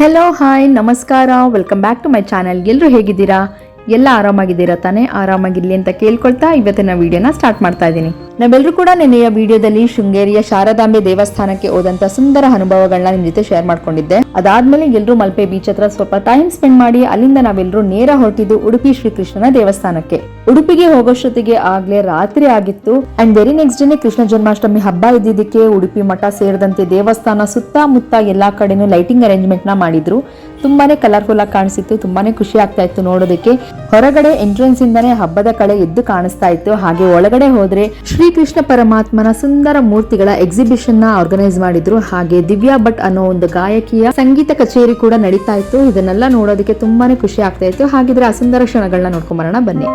Hello hi ನಮಸ್ಕಾರ. Welcome back to my channel ಎಲ್ಲರೂ ಹೇಗಿದ್ದೀರಾ? ಎಲ್ಲ ಆರಾಮಾಗಿದ್ದೀರಾ ತಾನೇ? ಆರಾಮಾಗಿರ್ಲಿ ಅಂತ ಕೇಳ್ಕೊಳ್ತಾ ಇವತ್ತಿನ ವಿಡಿಯೋನ ಸ್ಟಾರ್ಟ್ ಮಾಡ್ತಾ ಇದ್ದೀನಿ. ನಾವೆಲ್ಲರೂ ಕೂಡ ನೆನೆಯ ವಿಡಿಯೋದಲ್ಲಿ ಶೃಂಗೇರಿಯ ಶಾರದಾಂಬೆ ದೇವಸ್ಥಾನಕ್ಕೆ ಹೋದಂಥ ಸುಂದರ ಅನುಭವಗಳನ್ನ ನಿಮ್ಮ ಜೊತೆ ಶೇರ್ ಮಾಡ್ಕೊಂಡಿದ್ದೆ. ಅದಾದ್ಮೇಲೆ ಎಲ್ಲರೂ ಮಲ್ಪೆ ಬೀಚ್ ಹತ್ರ ಸ್ವಲ್ಪ ಟೈಮ್ ಸ್ಪೆಂಡ್ ಮಾಡಿ ಅಲ್ಲಿಂದ ನಾವೆಲ್ಲರೂ ನೇರ ಹೊರಟಿದ್ದು ಉಡುಪಿ ಶ್ರೀಕೃಷ್ಣನ ದೇವಸ್ಥಾನಕ್ಕೆ. ಉಡುಪಿಗೆ ಹೋಗೋಷ್ಟೊತ್ತಿಗೆ ಆಗ್ಲೇ ರಾತ್ರಿ ಆಗಿತ್ತು. ಅಂಡ್ ವೆರಿ ನೆಕ್ಸ್ಟ್ ಡೇನೆ ಕೃಷ್ಣ ಜನ್ಮಾಷ್ಟಮಿ ಹಬ್ಬ ಇದ್ದಿದ್ದಕ್ಕೆ ಉಡುಪಿ ಮಠ ಸೇರಿದಂತೆ ದೇವಸ್ಥಾನ ಸುತ್ತಮುತ್ತ ಎಲ್ಲಾ ಕಡೆನೂ ಲೈಟಿಂಗ್ ಅರೇಂಜ್ಮೆಂಟ್ನ ಮಾಡಿದ್ರು. ತುಂಬಾನೇ ಕಲರ್ಫುಲ್ ಆಗಿ ಕಾಣಿಸಿತ್ತು, ತುಂಬಾನೇ ಖುಷಿ ಆಗ್ತಾ ಇತ್ತು ನೋಡೋದಕ್ಕೆ. ಹೊರಗಡೆ ಎಂಟ್ರೆನ್ಸ್ ಇಂದಾನೇ ಹಬ್ಬದ ಕಳೆ ಎದ್ದು ಕಾಣಿಸ್ತಾ ಇತ್ತು. ಹಾಗೆ ಒಳಗಡೆ ಹೋದ್ರೆ ಶ್ರೀಕೃಷ್ಣ ಪರಮಾತ್ಮನ ಸುಂದರ ಮೂರ್ತಿಗಳ ಎಕ್ಸಿಬಿಷನ್ನ ಆರ್ಗನೈಸ್ ಮಾಡಿದ್ರು. ಹಾಗೆ ದಿವ್ಯಾ ಭಟ್ ಅನ್ನೋ ಒಂದು ಗಾಯಕಿಯ ಸಂಗೀತ ಕಚೇರಿ ಕೂಡ ನಡೀತಾ ಇತ್ತು. ಇದನ್ನೆಲ್ಲ ನೋಡೋದಕ್ಕೆ ತುಂಬಾನೇ ಖುಷಿ ಆಗ್ತಾ ಇತ್ತು. ಹಾಗಿದ್ರೆ ಆ ಸುಂದರ ಕ್ಷಣಗಳನ್ನ ನೋಡ್ಕೊಂಡ್ ಬರೋಣ. ಬನ್ನಿ.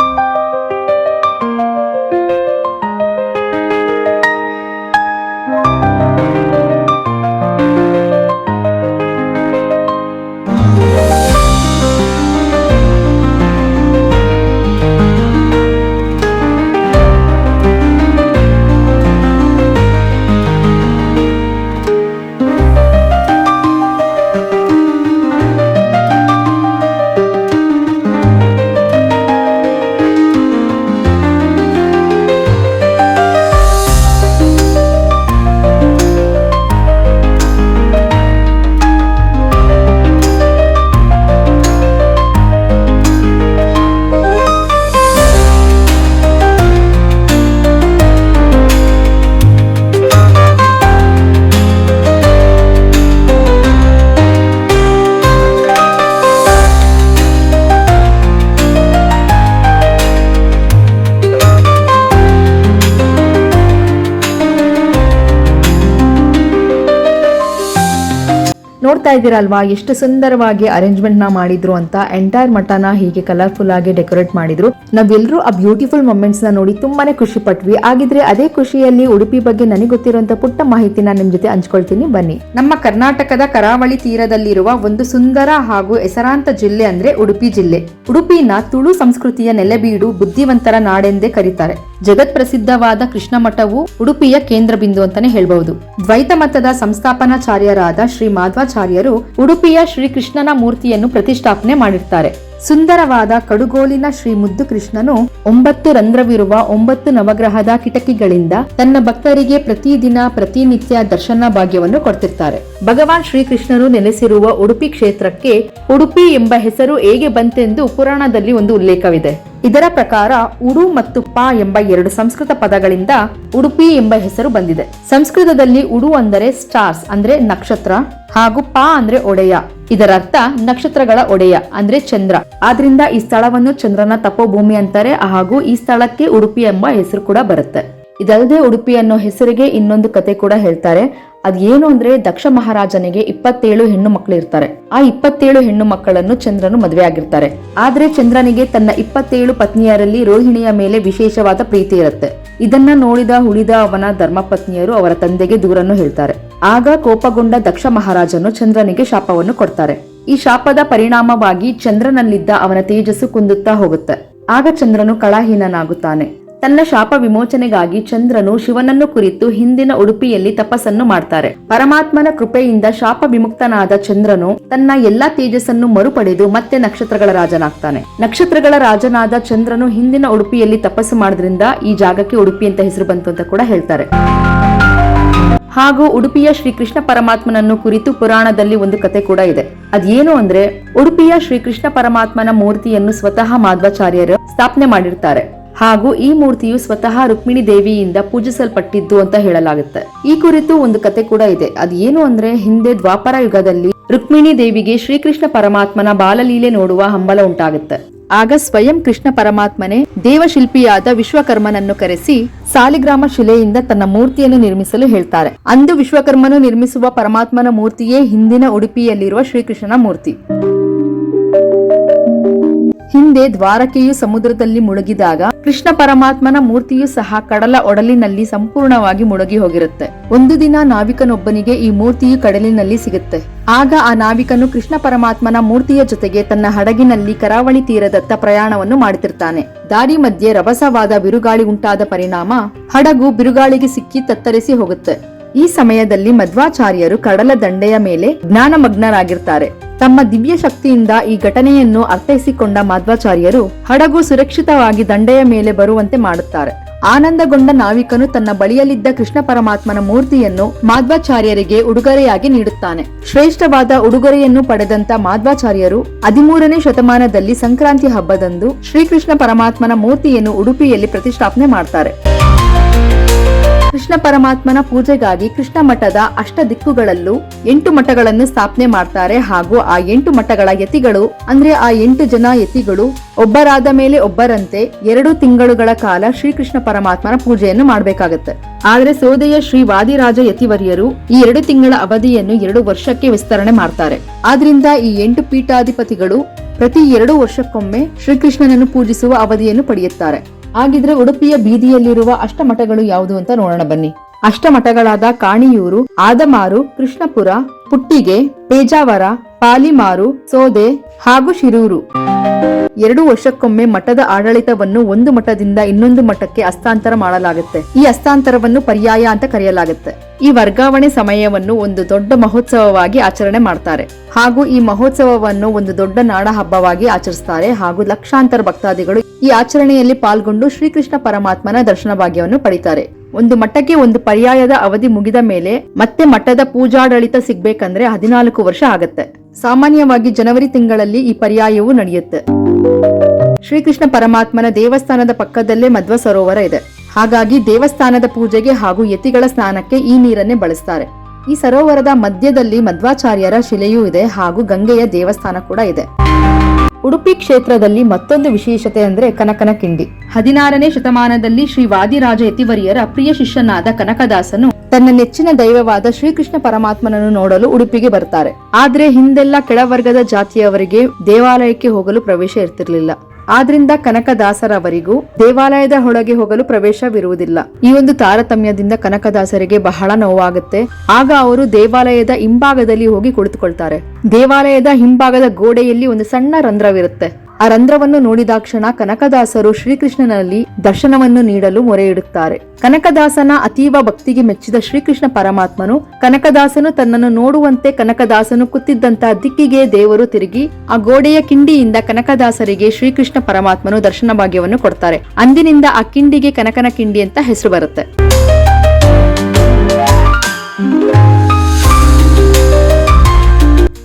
ನೋಡ್ತಾ ಇದ್ದೀರಲ್ವಾ? ಎಷ್ಟು ಸುಂದರವಾಗಿ ಅರೇಂಜ್ಮೆಂಟ್ನ ಮಾಡಿದ್ರು ಅಂತ ಎಂಟೈರ್ ಮಠನ ಹೀಗೆ ಕಲರ್ಫುಲ್ ಆಗಿ ಡೆಕೋರೇಟ್ ಮಾಡಿದ್ರು. ನಾವೆಲ್ಲರೂ ಆ ಬ್ಯೂಟಿಫುಲ್ ಮೊಮೆಂಟ್ಸ್ನ ನೋಡಿ ತುಂಬಾನೇ ಖುಷಿ ಪಟ್ವಿ. ಆಗಿದ್ರೆ ಅದೇ ಖುಷಿಯಲ್ಲಿ ಉಡುಪಿ ಬಗ್ಗೆ ನನಗೆ ಗೊತ್ತಿರುವಂತ ಪುಟ್ಟ ಮಾಹಿತಿನ ನಿಮ್ ಜೊತೆ ಹಂಚ್ಕೊಳ್ತೀನಿ. ಬನ್ನಿ. ನಮ್ಮ ಕರ್ನಾಟಕದ ಕರಾವಳಿ ತೀರದಲ್ಲಿರುವ ಒಂದು ಸುಂದರ ಹಾಗೂ ಹೆಸರಾಂತ ಜಿಲ್ಲೆ ಅಂದ್ರೆ ಉಡುಪಿ ಜಿಲ್ಲೆ. ಉಡುಪಿನ ತುಳು ಸಂಸ್ಕೃತಿಯ ನೆಲೆಬೀಡು ಬುದ್ಧಿವಂತರ ನಾಡೆಂದೇ ಕರೀತಾರೆ. ಜಗತ್ ಪ್ರಸಿದ್ಧವಾದ ಕೃಷ್ಣ ಮಠವು ಉಡುಪಿಯ ಕೇಂದ್ರ ಬಿಂದು ಅಂತಾನೆ ಹೇಳ್ಬಹುದು. ದ್ವೈತ ಮತದ ಸಂಸ್ಥಾಪನಾಚಾರ್ಯರಾದ ಶ್ರೀ ಮಾಧ್ವಾಚಾರ್ಯರು ಉಡುಪಿಯ ಶ್ರೀಕೃಷ್ಣನ ಮೂರ್ತಿಯನ್ನು ಪ್ರತಿಷ್ಠಾಪನೆ ಮಾಡಿರ್ತಾರೆ. ಸುಂದರವಾದ ಕಡುಗೋಲಿನ ಶ್ರೀ ಮುದ್ದು ಕೃಷ್ಣನು ಒಂಬತ್ತು ರಂಧ್ರವಿರುವ ಒಂಬತ್ತು ನವಗ್ರಹದ ಕಿಟಕಿಗಳಿಂದ ತನ್ನ ಭಕ್ತರಿಗೆ ಪ್ರತಿದಿನ ಪ್ರತಿನಿತ್ಯ ದರ್ಶನ ಭಾಗ್ಯವನ್ನು ಕೊಡ್ತಿರ್ತಾರೆ. ಭಗವಾನ್ ಶ್ರೀಕೃಷ್ಣನು ನೆಲೆಸಿರುವ ಉಡುಪಿ ಕ್ಷೇತ್ರಕ್ಕೆ ಉಡುಪಿ ಎಂಬ ಹೆಸರು ಹೇಗೆ ಬಂತೆಂದು ಪುರಾಣದಲ್ಲಿ ಒಂದು ಉಲ್ಲೇಖವಿದೆ. ಇದರ ಪ್ರಕಾರ ಉಡು ಮತ್ತು ಪ ಎಂಬ ಎರಡು ಸಂಸ್ಕೃತ ಪದಗಳಿಂದ ಉಡುಪಿ ಎಂಬ ಹೆಸರು ಬಂದಿದೆ. ಸಂಸ್ಕೃತದಲ್ಲಿ ಉಡು ಅಂದರೆ ಸ್ಟಾರ್ಸ್ ಅಂದ್ರೆ ನಕ್ಷತ್ರ ಹಾಗೂ ಪ ಅಂದ್ರೆ ಒಡೆಯ. ಇದರರ್ಥ ನಕ್ಷತ್ರಗಳ ಒಡೆಯ ಅಂದ್ರೆ ಚಂದ್ರ. ಆದ್ರಿಂದ ಈ ಸ್ಥಳವನ್ನು ಚಂದ್ರನ ತಪೋಭೂಮಿ ಅಂತಾರೆ ಹಾಗೂ ಈ ಸ್ಥಳಕ್ಕೆ ಉಡುಪಿ ಎಂಬ ಹೆಸರು ಕೂಡ ಬರುತ್ತೆ. ಇದಲ್ಲದೆ ಉಡುಪಿ ಅನ್ನೋ ಹೆಸರಿಗೆ ಇನ್ನೊಂದು ಕತೆ ಕೂಡ ಹೇಳ್ತಾರೆ. ಅದೇನು ಅಂದ್ರೆ ದಕ್ಷ ಮಹಾರಾಜನಿಗೆ ಇಪ್ಪತ್ತೇಳು ಹೆಣ್ಣು ಮಕ್ಕಳು ಇರ್ತಾರೆ. ಆ ಇಪ್ಪತ್ತೇಳು ಹೆಣ್ಣು ಮಕ್ಕಳನ್ನು ಚಂದ್ರನು ಮದುವೆ ಆಗಿರ್ತಾರೆ. ಆದ್ರೆ ಚಂದ್ರನಿಗೆ ತನ್ನ ಇಪ್ಪತ್ತೇಳು ಪತ್ನಿಯರಲ್ಲಿ ರೋಹಿಣಿಯ ಮೇಲೆ ವಿಶೇಷವಾದ ಪ್ರೀತಿ ಇರುತ್ತೆ. ಇದನ್ನ ನೋಡಿದ ಉಳಿದ ಅವನ ಧರ್ಮಪತ್ನಿಯರು ಅವರ ತಂದೆಗೆ ದೂರನ್ನು ಹೇಳ್ತಾರೆ. ಆಗ ಕೋಪಗೊಂಡ ದಕ್ಷ ಮಹಾರಾಜನು ಚಂದ್ರನಿಗೆ ಶಾಪವನ್ನು ಕೊಡ್ತಾರೆ. ಈ ಶಾಪದ ಪರಿಣಾಮವಾಗಿ ಚಂದ್ರನಲ್ಲಿದ್ದ ಅವನ ತೇಜಸ್ಸು ಕುಂದುತ್ತಾ ಹೋಗುತ್ತೆ. ಆಗ ಚಂದ್ರನು ಕಳಹೀನನಾಗುತ್ತಾನೆ. ತನ್ನ ಶಾಪ ವಿಮೋಚನೆಗಾಗಿ ಚಂದ್ರನು ಶಿವನನ್ನು ಕುರಿತು ಹಿಂದಿನ ಉಡುಪಿಯಲ್ಲಿ ತಪಸ್ಸನ್ನು ಮಾಡ್ತಾರೆ. ಪರಮಾತ್ಮನ ಕೃಪೆಯಿಂದ ಶಾಪ ವಿಮುಕ್ತನಾದ ಚಂದ್ರನು ತನ್ನ ಎಲ್ಲಾ ತೇಜಸ್ಸನ್ನು ಮರುಪಡೆದು ಮತ್ತೆ ನಕ್ಷತ್ರಗಳ ರಾಜನಾಗ್ತಾನೆ. ನಕ್ಷತ್ರಗಳ ರಾಜನಾದ ಚಂದ್ರನು ಹಿಂದಿನ ಉಡುಪಿಯಲ್ಲಿ ತಪಸ್ಸು ಮಾಡೋದ್ರಿಂದ ಈ ಜಾಗಕ್ಕೆ ಉಡುಪಿ ಅಂತ ಹೆಸರು ಬಂತು ಅಂತ ಕೂಡ ಹೇಳ್ತಾರೆ. ಹಾಗೂ ಉಡುಪಿಯ ಶ್ರೀಕೃಷ್ಣ ಪರಮಾತ್ಮನನ್ನು ಕುರಿತು ಪುರಾಣದಲ್ಲಿ ಒಂದು ಕತೆ ಕೂಡ ಇದೆ. ಅದೇನು ಅಂದ್ರೆ ಉಡುಪಿಯ ಶ್ರೀಕೃಷ್ಣ ಪರಮಾತ್ಮನ ಮೂರ್ತಿಯನ್ನು ಸ್ವತಃ ಮಾಧ್ವಾಚಾರ್ಯರು ಸ್ಥಾಪನೆ ಮಾಡಿರ್ತಾರೆ. ಹಾಗೂ ಈ ಮೂರ್ತಿಯು ಸ್ವತಃ ರುಕ್ಮಿಣಿ ದೇವಿಯಿಂದ ಪೂಜಿಸಲ್ಪಟ್ಟಿದ್ದು ಅಂತ ಹೇಳಲಾಗುತ್ತೆ. ಈ ಕುರಿತು ಒಂದು ಕತೆ ಕೂಡ ಇದೆ. ಅದೇನು ಅಂದ್ರೆ ಹಿಂದೆ ದ್ವಾಪರ ಯುಗದಲ್ಲಿ ರುಕ್ಮಿಣಿ ದೇವಿಗೆ ಶ್ರೀಕೃಷ್ಣ ಪರಮಾತ್ಮನ ಬಾಲಲೀಲೆ ನೋಡುವ ಹಂಬಲ ಉಂಟಾಗುತ್ತೆ. ಆಗ ಸ್ವಯಂ ಕೃಷ್ಣ ಪರಮಾತ್ಮನೇ ದೇವಶಿಲ್ಪಿಯಾದ ವಿಶ್ವಕರ್ಮನನ್ನು ಕರೆಸಿ ಸಾಲಿಗ್ರಾಮ ಶಿಲೆಯಿಂದ ತನ್ನ ಮೂರ್ತಿಯನ್ನು ನಿರ್ಮಿಸಲು ಹೇಳ್ತಾರೆ. ಅಂದು ವಿಶ್ವಕರ್ಮನು ನಿರ್ಮಿಸುವ ಪರಮಾತ್ಮನ ಮೂರ್ತಿಯೇ ಹಿಂದಿನ ಉಡುಪಿಯಲ್ಲಿರುವ ಶ್ರೀಕೃಷ್ಣನ ಮೂರ್ತಿ. ಹಿಂದೆ ದ್ವಾರಕೆಯು ಸಮುದ್ರದಲ್ಲಿ ಮುಳುಗಿದಾಗ ಕೃಷ್ಣ ಪರಮಾತ್ಮನ ಮೂರ್ತಿಯು ಸಹ ಕಡಲ ಒಡಲಿನಲ್ಲಿ ಸಂಪೂರ್ಣವಾಗಿ ಮುಳುಗಿ ಹೋಗಿರುತ್ತೆ. ಒಂದು ದಿನ ನಾವಿಕನೊಬ್ಬನಿಗೆ ಈ ಮೂರ್ತಿಯು ಕಡಲಿನಲ್ಲಿ ಸಿಗುತ್ತೆ. ಆಗ ಆ ನಾವಿಕನು ಕೃಷ್ಣ ಪರಮಾತ್ಮನ ಮೂರ್ತಿಯ ಜೊತೆಗೆ ತನ್ನ ಹಡಗಿನಲ್ಲಿ ಕರಾವಳಿ ತೀರದತ್ತ ಪ್ರಯಾಣವನ್ನು ಮಾಡುತ್ತಿರ್ತಾನೆ ದಾರಿ ಮಧ್ಯೆ ರಭಸವಾದ ಬಿರುಗಾಳಿ ಉಂಟಾದ ಪರಿಣಾಮ ಹಡಗು ಬಿರುಗಾಳಿಗೆ ಸಿಕ್ಕಿ ತತ್ತರಿಸಿ ಹೋಗುತ್ತೆ. ಈ ಸಮಯದಲ್ಲಿ ಮಧ್ವಾಚಾರ್ಯರು ಕಡಲ ದಂಡೆಯ ಮೇಲೆ ಜ್ಞಾನಮಗ್ನರಾಗಿರ್ತಾರೆ. ತಮ್ಮ ದಿವ್ಯ ಶಕ್ತಿಯಿಂದ ಈ ಘಟನೆಯನ್ನು ಅರ್ಥೈಸಿಕೊಂಡ ಮಾಧ್ವಾಚಾರ್ಯರು ಹಡಗು ಸುರಕ್ಷಿತವಾಗಿ ದಂಡೆಯ ಮೇಲೆ ಬರುವಂತೆ ಮಾಡುತ್ತಾರೆ. ಆನಂದಗೊಂಡ ನಾವಿಕನು ತನ್ನ ಬಳಿಯಲ್ಲಿದ್ದ ಕೃಷ್ಣ ಪರಮಾತ್ಮನ ಮೂರ್ತಿಯನ್ನು ಮಾಧ್ವಾಚಾರ್ಯರಿಗೆ ಉಡುಗೊರೆಯಾಗಿ ನೀಡುತ್ತಾನೆ. ಶ್ರೇಷ್ಠವಾದ ಉಡುಗೊರೆಯನ್ನು ಪಡೆದಂತ ಮಾಧ್ವಾಚಾರ್ಯರು ಹದಿಮೂರನೇ ಶತಮಾನದಲ್ಲಿ ಸಂಕ್ರಾಂತಿ ಹಬ್ಬದಂದು ಶ್ರೀಕೃಷ್ಣ ಪರಮಾತ್ಮನ ಮೂರ್ತಿಯನ್ನು ಉಡುಪಿಯಲ್ಲಿ ಪ್ರತಿಷ್ಠಾಪನೆ ಮಾಡ್ತಾರೆ. ಕೃಷ್ಣ ಪರಮಾತ್ಮನ ಪೂಜೆಗಾಗಿ ಕೃಷ್ಣ ಮಠದ ಅಷ್ಟ ದಿಕ್ಕುಗಳಲ್ಲೂ ಎಂಟು ಮಠಗಳನ್ನು ಸ್ಥಾಪನೆ ಮಾಡ್ತಾರೆ ಹಾಗೂ ಆ ಎಂಟು ಮಠಗಳ ಯತಿಗಳು, ಅಂದ್ರೆ ಆ ಎಂಟು ಜನ ಯತಿಗಳು ಒಬ್ಬರಾದ ಮೇಲೆ ಒಬ್ಬರಂತೆ ಎರಡು ತಿಂಗಳುಗಳ ಕಾಲ ಶ್ರೀಕೃಷ್ಣ ಪರಮಾತ್ಮನ ಪೂಜೆಯನ್ನು ಮಾಡಬೇಕಾಗತ್ತೆ. ಆದ್ರೆ ಸೋದೆಯ ಶ್ರೀ ವಾದಿರಾಜ ಯತಿವರ್ಯರು ಈ ಎರಡು ತಿಂಗಳ ಅವಧಿಯನ್ನು ಎರಡು ವರ್ಷಕ್ಕೆ ವಿಸ್ತರಣೆ ಮಾಡ್ತಾರೆ. ಆದ್ರಿಂದ ಈ ಎಂಟು ಪೀಠಾಧಿಪತಿಗಳು ಪ್ರತಿ ಎರಡು ವರ್ಷಕ್ಕೊಮ್ಮೆ ಶ್ರೀಕೃಷ್ಣನನ್ನು ಪೂಜಿಸುವ ಅವಧಿಯನ್ನು ಪಡೆಯುತ್ತಾರೆ. ಹಾಗಿದ್ರೆ ಉಡುಪಿಯ ಬೀದಿಯಲ್ಲಿರುವ ಅಷ್ಟಮಠಗಳು ಯಾವುದು ಅಂತ ನೋಡೋಣ ಬನ್ನಿ. ಅಷ್ಟಮಠಗಳಾದ ಕಾಣಿಯೂರು, ಆದಮಾರು, ಕೃಷ್ಣಪುರ, ಪುಟ್ಟಿಗೆ, ಪೇಜಾವರ, ಪಾಲಿಮಾರು, ಸೋದೆ ಹಾಗೂ ಶಿರೂರು. ಎರಡು ವರ್ಷಕ್ಕೊಮ್ಮೆ ಮಠದ ಆಡಳಿತವನ್ನು ಒಂದು ಮಠದಿಂದ ಇನ್ನೊಂದು ಮಠಕ್ಕೆ ಹಸ್ತಾಂತರ ಮಾಡಲಾಗುತ್ತೆ. ಈ ಹಸ್ತಾಂತರವನ್ನು ಪರ್ಯಾಯ ಅಂತ ಕರೆಯಲಾಗುತ್ತೆ. ಈ ವರ್ಗಾವಣೆ ಸಮಯವನ್ನು ಒಂದು ದೊಡ್ಡ ಮಹೋತ್ಸವವಾಗಿ ಆಚರಣೆ ಮಾಡ್ತಾರೆ. ಹಾಗೂ ಈ ಮಹೋತ್ಸವವನ್ನು ಒಂದು ದೊಡ್ಡ ನಾಡ ಹಬ್ಬವಾಗಿ ಆಚರಿಸ್ತಾರೆ. ಹಾಗೂ ಲಕ್ಷಾಂತರ ಭಕ್ತಾದಿಗಳು ಈ ಆಚರಣೆಯಲ್ಲಿ ಪಾಲ್ಗೊಂಡು ಶ್ರೀಕೃಷ್ಣ ಪರಮಾತ್ಮನ ದರ್ಶನ ಭಾಗ್ಯವನ್ನು ಪಡಿತಾರೆ. ಒಂದು ಮಠಕ್ಕೆ ಒಂದು ಪರ್ಯಾಯದ ಅವಧಿ ಮುಗಿದ ಮೇಲೆ ಮತ್ತೆ ಮಠದ ಪೂಜಾಡಳಿತ ಸಿಗ್ಬೇಕಂದ್ರೆ ಹದಿನಾಲ್ಕು ವರ್ಷ ಆಗತ್ತೆ. ಸಾಮಾನ್ಯವಾಗಿ ಜನವರಿ ತಿಂಗಳಲ್ಲಿ ಈ ಪರ್ಯಾಯವು ನಡೆಯುತ್ತೆ. ಶ್ರೀಕೃಷ್ಣ ಪರಮಾತ್ಮನ ದೇವಸ್ಥಾನದ ಪಕ್ಕದಲ್ಲೇ ಮಧ್ವ ಸರೋವರ ಇದೆ. ಹಾಗಾಗಿ ದೇವಸ್ಥಾನದ ಪೂಜೆಗೆ ಹಾಗೂ ಯತಿಗಳ ಸ್ನಾನಕ್ಕೆ ಈ ನೀರನ್ನೇ ಬಳಸ್ತಾರೆ. ಈ ಸರೋವರದ ಮಧ್ಯದಲ್ಲಿ ಮಧ್ವಾಚಾರ್ಯರ ಶಿಲೆಯೂ ಇದೆ ಹಾಗೂ ಗಂಗೆಯ ದೇವಸ್ಥಾನ ಕೂಡ ಇದೆ. ಉಡುಪಿ ಕ್ಷೇತ್ರದಲ್ಲಿ ಮತ್ತೊಂದು ವಿಶೇಷತೆ ಅಂದ್ರೆ ಕನಕನ ಕಿಂಡಿ ಹದಿನಾರನೇ ಶತಮಾನದಲ್ಲಿ ಶ್ರೀ ವಾದಿರಾಜ ಯತಿವರಿಯರ ಪ್ರಿಯ ಶಿಷ್ಯನಾದ ಕನಕದಾಸನು ತನ್ನ ನೆಚ್ಚಿನ ದೈವವಾದ ಶ್ರೀಕೃಷ್ಣ ಪರಮಾತ್ಮನನ್ನು ನೋಡಲು ಉಡುಪಿಗೆ ಬರ್ತಾರೆ. ಆದ್ರೆ ಹಿಂದೆಲ್ಲ ಕೆಳವರ್ಗದ ಜಾತಿಯವರಿಗೆ ದೇವಾಲಯಕ್ಕೆ ಹೋಗಲು ಪ್ರವೇಶ ಇರ್ತಿರ್ಲಿಲ್ಲ. ಆದ್ರಿಂದ ಕನಕದಾಸರವರಿಗೂ ದೇವಾಲಯದ ಒಳಗೆ ಹೋಗಲು ಪ್ರವೇಶವಿರುವುದಿಲ್ಲ. ಈ ಒಂದು ತಾರತಮ್ಯದಿಂದ ಕನಕದಾಸರಿಗೆ ಬಹಳ ನೋವಾಗುತ್ತೆ. ಆಗ ಅವರು ದೇವಾಲಯದ ಹಿಂಭಾಗದಲ್ಲಿ ಹೋಗಿ ಕುಳಿತುಕೊಳ್ತಾರೆ. ದೇವಾಲಯದ ಹಿಂಭಾಗದ ಗೋಡೆಯಲ್ಲಿ ಒಂದು ಸಣ್ಣ ರಂಧ್ರವಿರುತ್ತೆ. ಆ ರಂಧ್ರವನ್ನು ನೋಡಿದಾಕ್ಷಣ ಕನಕದಾಸರು ಶ್ರೀಕೃಷ್ಣನಲ್ಲಿ ದರ್ಶನವನ್ನು ನೀಡಲು ಮೊರೆಯಿಡುತ್ತಾರೆ. ಕನಕದಾಸನ ಅತೀವ ಭಕ್ತಿಗೆ ಮೆಚ್ಚಿದ ಶ್ರೀಕೃಷ್ಣ ಪರಮಾತ್ಮನು ಕನಕದಾಸನು ತನ್ನನ್ನು ನೋಡುವಂತೆ ಕನಕದಾಸನು ಕುತ್ತಿದ್ದಂತಹ ದಿಕ್ಕಿಗೆ ದೇವರು ತಿರುಗಿ ಆ ಗೋಡೆಯ ಕಿಂಡಿಯಿಂದ ಕನಕದಾಸರಿಗೆ ಶ್ರೀಕೃಷ್ಣ ಪರಮಾತ್ಮನು ದರ್ಶನ ಭಾಗ್ಯವನ್ನು ಕೊಡ್ತಾರೆ. ಅಂದಿನಿಂದ ಆ ಕಿಂಡಿಗೆ ಕನಕನ ಕಿಂಡಿ ಅಂತ ಹೆಸರು ಬರುತ್ತೆ.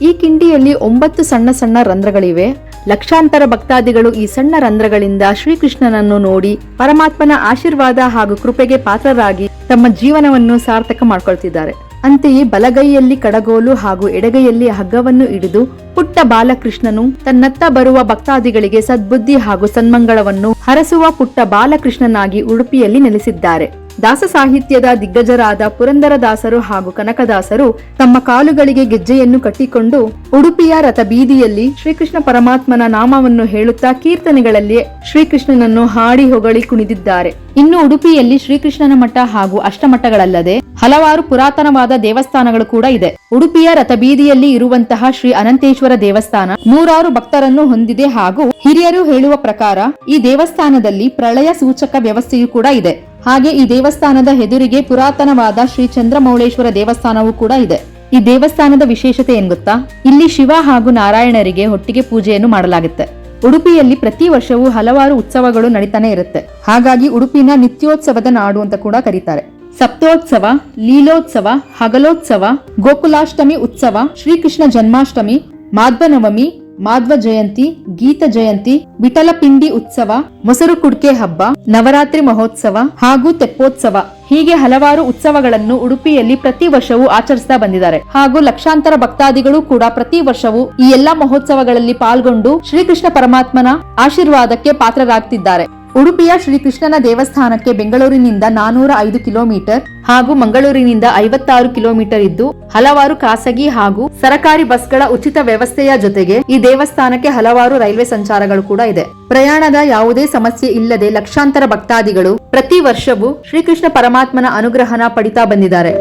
ಈ ಕಿಂಡಿಯಲ್ಲಿ ಒಂಬತ್ತು ಸಣ್ಣ ಸಣ್ಣ ರಂಧ್ರಗಳಿವೆ. ಲಕ್ಷಾಂತರ ಭಕ್ತಾದಿಗಳು ಈ ಸಣ್ಣ ರಂಧ್ರಗಳಿಂದ ಶ್ರೀಕೃಷ್ಣನನ್ನು ನೋಡಿ ಪರಮಾತ್ಮನ ಆಶೀರ್ವಾದ ಹಾಗೂ ಕೃಪೆಗೆ ಪಾತ್ರರಾಗಿ ತಮ್ಮ ಜೀವನವನ್ನು ಸಾರ್ಥಕ ಮಾಡ್ಕೊಳ್ತಿದ್ದಾರೆ. ಅಂತೆಯೇ ಬಲಗೈಯಲ್ಲಿ ಕಡಗೋಲು ಹಾಗೂ ಎಡಗೈಯಲ್ಲಿ ಹಗ್ಗವನ್ನು ಹಿಡಿದು ಪುಟ್ಟ ಬಾಲಕೃಷ್ಣನು ತನ್ನತ್ತ ಬರುವ ಭಕ್ತಾದಿಗಳಿಗೆ ಸದ್ಬುದ್ಧಿ ಹಾಗೂ ಸನ್ಮಂಗಳವನ್ನು ಹರಸುವ ಪುಟ್ಟ ಬಾಲಕೃಷ್ಣನಾಗಿ ಉಡುಪಿಯಲ್ಲಿ ನೆಲೆಸಿದ್ದಾರೆ. ದಾಸ ಸಾಹಿತ್ಯದ ದಿಗ್ಗಜರಾದ ಪುರಂದರದಾಸರು ಹಾಗೂ ಕನಕದಾಸರು ತಮ್ಮ ಕಾಲುಗಳಿಗೆ ಗೆಜ್ಜೆಯನ್ನು ಕಟ್ಟಿಕೊಂಡು ಉಡುಪಿಯ ರಥ ಬೀದಿಯಲ್ಲಿ ಶ್ರೀಕೃಷ್ಣ ಪರಮಾತ್ಮನ ನಾಮವನ್ನು ಹೇಳುತ್ತಾ ಕೀರ್ತನೆಗಳಲ್ಲಿ ಶ್ರೀಕೃಷ್ಣನನ್ನು ಹಾಡಿ ಹೊಗಳಿ ಕುಣಿದಿದ್ದಾರೆ. ಇನ್ನು ಉಡುಪಿಯಲ್ಲಿ ಶ್ರೀಕೃಷ್ಣನ ಮಠ ಹಾಗೂ ಅಷ್ಟಮಠಗಳಲ್ಲದೆ ಹಲವಾರು ಪುರಾತನವಾದ ದೇವಸ್ಥಾನಗಳು ಕೂಡ ಇದೆ. ಉಡುಪಿಯ ರಥಬೀದಿಯಲ್ಲಿ ಇರುವಂತಹ ಶ್ರೀ ಅನಂತೇಶ್ವರ ದೇವಸ್ಥಾನ ನೂರಾರು ಭಕ್ತರನ್ನು ಹೊಂದಿದೆ ಹಾಗೂ ಹಿರಿಯರು ಹೇಳುವ ಪ್ರಕಾರ ಈ ದೇವಸ್ಥಾನದಲ್ಲಿ ಪ್ರಳಯ ಸೂಚಕ ವ್ಯವಸ್ಥೆಯೂ ಕೂಡ ಇದೆ. ಹಾಗೆ ಈ ದೇವಸ್ಥಾನದ ಎದುರಿಗೆ ಪುರಾತನವಾದ ಶ್ರೀ ಚಂದ್ರಮೌಳೇಶ್ವರ ದೇವಸ್ಥಾನವೂ ಕೂಡ ಇದೆ. ಈ ದೇವಸ್ಥಾನದ ವಿಶೇಷತೆ ಏನ್ ಗೊತ್ತಾ? ಇಲ್ಲಿ ಶಿವ ಹಾಗೂ ನಾರಾಯಣರಿಗೆ ಒಟ್ಟಿಗೆ ಪೂಜೆಯನ್ನು ಮಾಡಲಾಗುತ್ತೆ. ಉಡುಪಿಯಲ್ಲಿ ಪ್ರತಿ ವರ್ಷವೂ ಹಲವಾರು ಉತ್ಸವಗಳು ನಡೀತಾನೆ ಇರುತ್ತೆ. ಹಾಗಾಗಿ ಉಡುಪಿನ ನಿತ್ಯೋತ್ಸವದ ನಾಡು ಅಂತ ಕೂಡ ಕರೀತಾರೆ. ಸಪ್ತೋತ್ಸವ, ಲೀಲೋತ್ಸವ, ಹಗಲೋತ್ಸವ, ಗೋಕುಲಾಷ್ಟಮಿ ಉತ್ಸವ, ಶ್ರೀಕೃಷ್ಣ ಜನ್ಮಾಷ್ಟಮಿ, ಮಾಧ್ವನವಮಿ ಮಾಧ್ವ ಜಯಂತಿ, ಗೀತ ಜಯಂತಿ ವಿಠಲಪಿಂಡಿ ಉತ್ಸವ, ಮೊಸರು ಕುಡ್ಕೆ ಹಬ್ಬ, ನವರಾತ್ರಿ ಮಹೋತ್ಸವ ಹಾಗೂ ತೆಪ್ಪೋತ್ಸವ. ಹೀಗೆ ಹಲವಾರು ಉತ್ಸವಗಳನ್ನು ಉಡುಪಿಯಲ್ಲಿ ಪ್ರತಿ ವರ್ಷವೂ ಆಚರಿಸ್ತಾ ಬಂದಿದ್ದಾರೆ. ಹಾಗೂ ಲಕ್ಷಾಂತರ ಭಕ್ತಾದಿಗಳು ಕೂಡ ಪ್ರತಿ ವರ್ಷವೂ ಈ ಎಲ್ಲಾ ಮಹೋತ್ಸವಗಳಲ್ಲಿ ಪಾಲ್ಗೊಂಡು ಶ್ರೀಕೃಷ್ಣ ಪರಮಾತ್ಮನ ಆಶೀರ್ವಾದಕ್ಕೆ ಪಾತ್ರರಾಗ್ತಿದ್ದಾರೆ. ಉಡುಪಿಯ ಶ್ರೀಕೃಷ್ಣನ ದೇವಸ್ಥಾನಕ್ಕೆ ಬೆಂಗಳೂರಿನಿಂದ ನಾನೂರ ಐದು ಕಿಲೋಮೀಟರ್ ಹಾಗೂ ಮಂಗಳೂರಿನಿಂದ ಐವತ್ತಾರು ಕಿಲೋಮೀಟರ್ ಇದ್ದು, ಹಲವಾರು ಖಾಸಗಿ ಹಾಗೂ ಸರಕಾರಿ ಬಸ್ಗಳ ಉಚಿತ ವ್ಯವಸ್ಥೆಯ ಜೊತೆಗೆ ಈ ದೇವಸ್ಥಾನಕ್ಕೆ ಹಲವಾರು ರೈಲ್ವೆ ಸಂಚಾರಗಳು ಕೂಡ ಇದೆ. ಪ್ರಯಾಣದ ಯಾವುದೇ ಸಮಸ್ಯೆ ಇಲ್ಲದೆ ಲಕ್ಷಾಂತರ ಭಕ್ತಾದಿಗಳು ಪ್ರತಿ ವರ್ಷವೂ ಶ್ರೀಕೃಷ್ಣ ಪರಮಾತ್ಮನ ಅನುಗ್ರಹನ ಪಡಿತಾ ಬಂದಿದ್ದಾರೆ.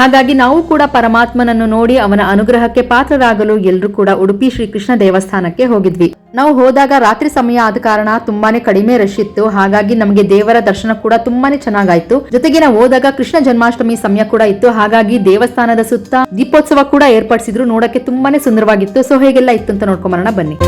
ಹಾಗಾಗಿ ನಾವು ಕೂಡ ಪರಮಾತ್ಮನನ್ನು ನೋಡಿ ಅವನ ಅನುಗ್ರಹಕ್ಕೆ ಪಾತ್ರರಾಗಲು ಎಲ್ಲರೂ ಕೂಡ ಉಡುಪಿ ಶ್ರೀಕೃಷ್ಣ ದೇವಸ್ಥಾನಕ್ಕೆ ಹೋಗಿದ್ವಿ. ನಾವು ಹೋದಾಗ ರಾತ್ರಿ ಸಮಯ ಆದ ಕಾರಣ ತುಂಬಾನೇ ಕಡಿಮೆ ರಶ್ ಇತ್ತು. ಹಾಗಾಗಿ ನಮಗೆ ದೇವರ ದರ್ಶನ ಕೂಡ ತುಂಬಾನೇ ಚೆನ್ನಾಗಾಯ್ತು. ಜೊತೆಗೆ ನಾವು ಹೋದಾಗ ಕೃಷ್ಣ ಜನ್ಮಾಷ್ಟಮಿ ಸಮಯ ಕೂಡ ಇತ್ತು. ಹಾಗಾಗಿ ದೇವಸ್ಥಾನದ ಸುತ್ತ ದೀಪೋತ್ಸವ ಕೂಡ ಏರ್ಪಡಿಸಿದ್ರು. ನೋಡಕ್ಕೆ ತುಂಬಾನೇ ಸುಂದರವಾಗಿತ್ತು. ಸೊ ಹೇಗೆಲ್ಲ ಇತ್ತು ಅಂತ ನೋಡ್ಕೊಂಬರೋಣ ಬನ್ನಿ.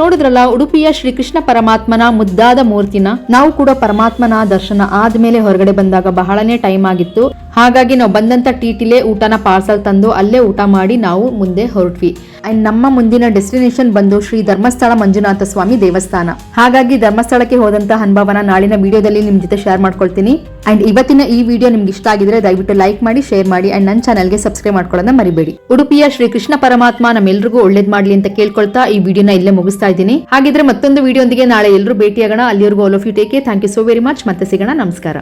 ನೋಡಿದ್ರಲ್ಲ, ಉಡುಪಿಯ ಶ್ರೀಕೃಷ್ಣ ಪರಮಾತ್ಮನ ಮುದ್ದಾದ ಮೂರ್ತಿನ? ನಾವು ಕೂಡ ಪರಮಾತ್ಮನ ದರ್ಶನ ಆದ್ಮೇಲೆ ಹೊರಗಡೆ ಬಂದಾಗ ಬಹಳನೇ ಟೈಮ್ ಆಗಿತ್ತು. ಹಾಗಾಗಿ ನಾವು ಬಂದಂತ ಟಿಟಿಲೇ ಊಟನ ಪಾರ್ಸಲ್ ತಂದು ಅಲ್ಲೇ ಊಟ ಮಾಡಿ ನಾವು ಮುಂದೆ ಹೊರಟ್ವಿ. ಅಂಡ್ ನಮ್ಮ ಮುಂದಿನ ಡೆಸ್ಟಿನೇಷನ್ ಬಂದು ಶ್ರೀ ಧರ್ಮಸ್ಥಳ ಮಂಜುನಾಥ ಸ್ವಾಮಿ ದೇವಸ್ಥಾನ. ಹಾಗಾಗಿ ಧರ್ಮಸ್ಥಳಕ್ಕೆ ಹೋದಂತ ಅನುಭವನ ನಾಳಿನ ವಿಡಿಯೋದಲ್ಲಿ ನಿಮ್ ಜೊತೆ ಶೇರ್ ಮಾಡ್ಕೊಳ್ತೀನಿ. ಅಂಡ್ ಇವತ್ತಿನ ಈ ವಿಡಿಯೋ ನಿಮ್ಗೆ ಇಷ್ಟ ಆಗಿದ್ರೆ ದಯವಿಟ್ಟು ಲೈಕ್ ಮಾಡಿ ಶೇರ್ ಮಾಡಿ ಅಂಡ್ ನನ್ನ ಚಾನಲ್ಗೆ ಸಬ್ಸ್ಕ್ರೈಬ್ ಮಾಡ್ಕೊಳ್ಳೋದನ್ನ ಮರಿಬೇಡಿ. ಉಡುಪಿಯ ಶ್ರೀ ಕೃಷ್ಣ ಪರಮಾತ್ಮ ನಮ್ಮೆಲ್ರಿಗೂ ಒಳ್ಳೇದ್ ಮಾಡ್ಲಿ ಅಂತ ಕೇಳ್ಕೊಳ್ತಾ ಈ ವಿಡಿಯೋನ ಇಲ್ಲೇ ಮುಗಿಸ್ತಾ ಇದ್ದೀನಿ. ಹಾಗಿದ್ರೆ ಮತ್ತೊಂದು ವಿಡಿಯೋಂದಿಗೆ ನಾಳೆ ಎಲ್ಲರೂ ಭೇಟಿಯಾಗೋಣ. ಅಲ್ಲಿವರೆಗೂ all of you take thank you so very much ಮತ್ತೆ ಸಿಗೋಣ. ನಮಸ್ಕಾರ.